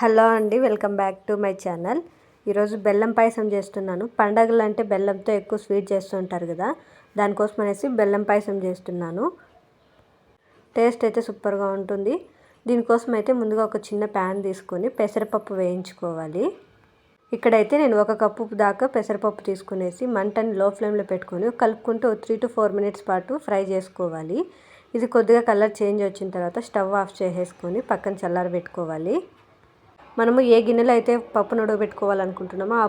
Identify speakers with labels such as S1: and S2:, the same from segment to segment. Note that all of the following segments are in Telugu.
S1: హలో అండి welcome back to my channel. ఈరోజు బెల్లం పాయసం చేస్తున్నాను. పండగలు అంటే బెల్లంతో ఎక్కువ స్వీట్ చేస్తుంటారు కదా దానికోసం అనేసి బెల్లం పాయసం చేస్తున్నాను. టేస్ట్ అయితే సూపర్గా ఉంటుంది. దీనికోసం అయితే ముందుగా ఒక చిన్న ప్యాన్ తీసుకొని పెసరపప్పు వేయించుకోవాలి. ఇక్కడైతే నేను ఒక కప్పు దాకా పెసరపప్పు తీసుకునేసి మంటని లో ఫ్లేమ్లో పెట్టుకొని కలుపుకుంటూ త్రీ టు ఫోర్ మినిట్స్ పాటు ఫ్రై చేసుకోవాలి. ఇది కొద్దిగా కలర్ చేంజ్ వచ్చిన తర్వాత స్టవ్ ఆఫ్ చేసేసుకొని పక్కన చల్లారబెట్టుకోవాలి. మనము ఏ గిన్నెలో అయితే పప్పును ఉడకబెట్టుకోవాలనుకుంటున్నామో ఆ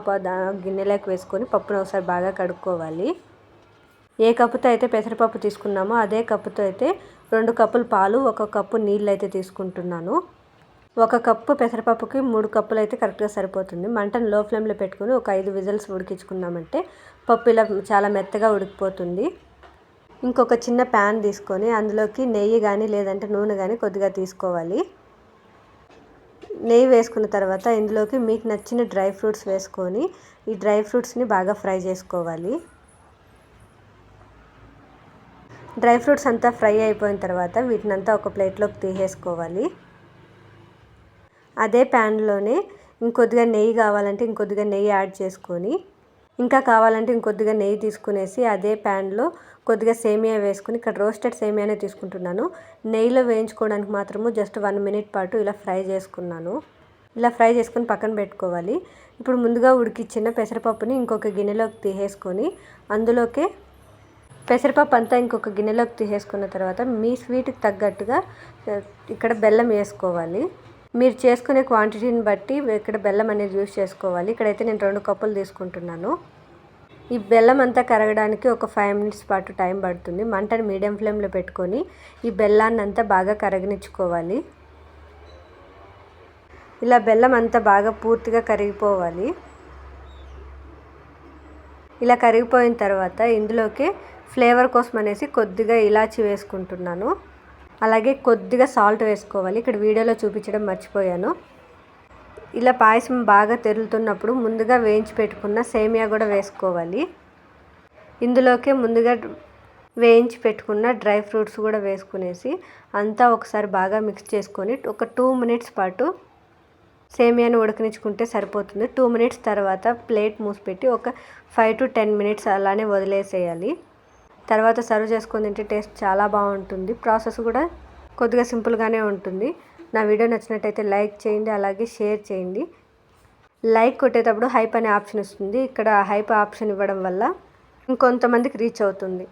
S1: గిన్నెలోకి వేసుకొని పప్పును ఒకసారి బాగా కడుక్కోవాలి. ఏ కప్పుతో అయితే పెసరపప్పు తీసుకున్నామో అదే కప్పుతో అయితే రెండు కప్పులు పాలు ఒక కప్పు నీళ్ళు అయితే తీసుకుంటున్నాను. ఒక కప్పు పెసరపప్పుకి మూడు కప్పులు అయితే కరెక్ట్గా సరిపోతుంది. మంటను లో ఫ్లేమ్లో పెట్టుకుని ఒక ఐదు విజిల్స్ ఉడికించుకున్నామంటే పప్పు ఇలా చాలా మెత్తగా ఉడికిపోతుంది. ఇంకొక చిన్న ప్యాన్ తీసుకొని అందులోకి నెయ్యి కానీ లేదంటే నూనె కానీ కొద్దిగా తీసుకోవాలి. నెయ్యి వేసుకున్న తర్వాత ఇందులోకి మీకు నచ్చిన డ్రై ఫ్రూట్స్ వేసుకొని ఈ డ్రై ఫ్రూట్స్ని బాగా ఫ్రై చేసుకోవాలి. డ్రై ఫ్రూట్స్ అంతా ఫ్రై అయిపోయిన తర్వాత వీటిని అంతా ఒక ప్లేట్లోకి తీసేసుకోవాలి. అదే ప్యాన్లోనే ఇంకొద్దిగా నెయ్యి కావాలంటే ఇంకొద్దిగా నెయ్యి యాడ్ చేసుకొని ఇంకా కావాలంటే ఇంకొద్దిగా నెయ్యి తీసుకునేసి అదే ప్యాన్లో కొద్దిగా సేమియా వేసుకుని ఇక్కడ రోస్టెడ్ సేమియానే తీసుకుంటున్నాను. నెయ్యిలో వేయించుకోవడానికి మాత్రము జస్ట్ వన్ మినిట్ పాటు ఇలా ఫ్రై చేసుకున్నాను. ఇలా ఫ్రై చేసుకొని పక్కన పెట్టుకోవాలి. ఇప్పుడు ముందుగా ఉడికిచ్చిన పెసరపప్పుని ఇంకొక గిన్నెలోకి తీసేసుకొని అందులోకే పెసరపప్పు అంతా ఇంకొక గిన్నెలోకి తీసేసుకున్న తర్వాత మీ స్వీట్కి తగ్గట్టుగా ఇక్కడ బెల్లం వేసుకోవాలి. మీరు చేసుకునే క్వాంటిటీని బట్టి ఇక్కడ బెల్లం అనేది యూస్ చేసుకోవాలి. ఇక్కడైతే నేను రెండు కప్పులు తీసుకుంటున్నాను. ఈ బెల్లం అంతా కరగడానికి ఒక ఫైవ్ మినిట్స్ పాటు టైం పడుతుంది. మంటని మీడియం ఫ్లేమ్లో పెట్టుకొని ఈ బెల్లాన్ని అంతా బాగా కరగనిచ్చుకోవాలి. ఇలా బెల్లం అంతా బాగా పూర్తిగా కరిగిపోవాలి. ఇలా కరిగిపోయిన తర్వాత ఇందులోకి ఫ్లేవర్ కోసం అనేసి కొద్దిగా ఇలాచి వేసుకుంటున్నాను. అలాగే కొద్దిగా సాల్ట్ వేసుకోవాలి. ఇక్కడ వీడియోలో చూపించడం మర్చిపోయాను. ఇలా పాయసం బాగా తెరులుతున్నప్పుడు ముందుగా వేయించి పెట్టుకున్న సేమియా కూడా వేసుకోవాలి. ఇందులోకే ముందుగా వేయించి పెట్టుకున్న డ్రై ఫ్రూట్స్ కూడా వేసుకునేసి అంతా ఒకసారి బాగా మిక్స్ చేసుకొని ఒక టూ మినిట్స్ పాటు సేమియాను ఉడకనిచ్చుకుంటే సరిపోతుంది. టూ మినిట్స్ తర్వాత ప్లేట్ మూసిపెట్టి ఒక ఫైవ్ టు టెన్ మినిట్స్ అలానే వదిలేసేయాలి. తర్వాత సర్వ్ చేసుకొని తింటే టేస్ట్ చాలా బాగుంటుంది. ప్రాసెస్ కూడా కొద్దిగా సింపుల్గానే ఉంటుంది. నా వీడియో నచ్చినట్టయితే లైక్ చేయండి అలాగే షేర్ చేయండి. లైక్ కొట్టేటప్పుడు హైప్ అనే ఆప్షన్ వస్తుంది. ఇక్కడ హైప్ ఆప్షన్ ఇవ్వడం వల్ల ఇంకొంతమందికి రీచ్ అవుతుంది.